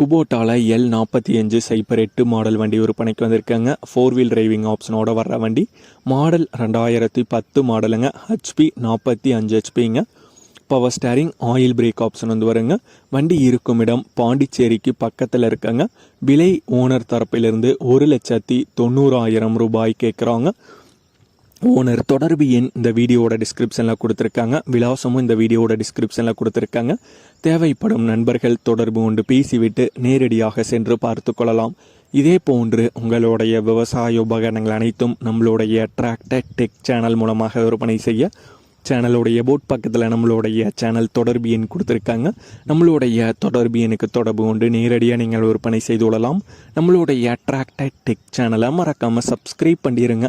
குபோட்டாவில் L நாற்பத்தி அஞ்சு cipher எட்டு மாடல் வண்டி விற்பனைக்கு வந்திருக்காங்க. ஃபோர் வீல் டிரைவிங் ஆப்ஷனோட வர்ற வண்டி. மாடல் ரெண்டாயிரத்தி பத்து மாடலுங்க ஹெச்பி நாற்பத்தி அஞ்சு ஹெச்பிங்க power steering oil brake option வந்து வருங்க. வண்டி இருக்கும் இடம் பாண்டிச்சேரிக்கு பக்கத்தில் இருக்காங்க. விலை ஓனர் தரப்பிலிருந்து ஒரு லட்சத்தி தொண்ணூறாயிரம் ரூபாய் கேட்குறாங்க ஓனர் தொடர்பு எண் இந்த வீடியோவோட டிஸ்கிரிப்ஷனில் கொடுத்துருக்காங்க. விலாசமும் இந்த வீடியோவோட டிஸ்கிரிப்ஷனில் கொடுத்துருக்காங்க. தேவைப்படும் நண்பர்கள் தொடர்பு கொண்டு பேசிவிட்டு நேரடியாக சென்று பார்த்து கொள்ளலாம். இதே போன்று உங்களுடைய விவசாய உபகரணங்கள் அனைத்தும் நம்மளுடைய டிராக்டர் டெக் சேனல் மூலமாக விற்பனை செய்ய சேனலுடைய போட் பக்கத்தில் நம்மளுடைய சேனல் தொடர்பு எண் கொடுத்துருக்காங்க. நம்மளுடைய தொடர்பு எண்ணுக்கு தொடர்பு கொண்டு நேரடியாக நீங்கள் விற்பனை செய்து கொள்ளலாம். நம்மளுடைய டிராக்டர் டெக் சேனலை மறக்காமல் சப்ஸ்கிரைப் பண்ணிடுங்க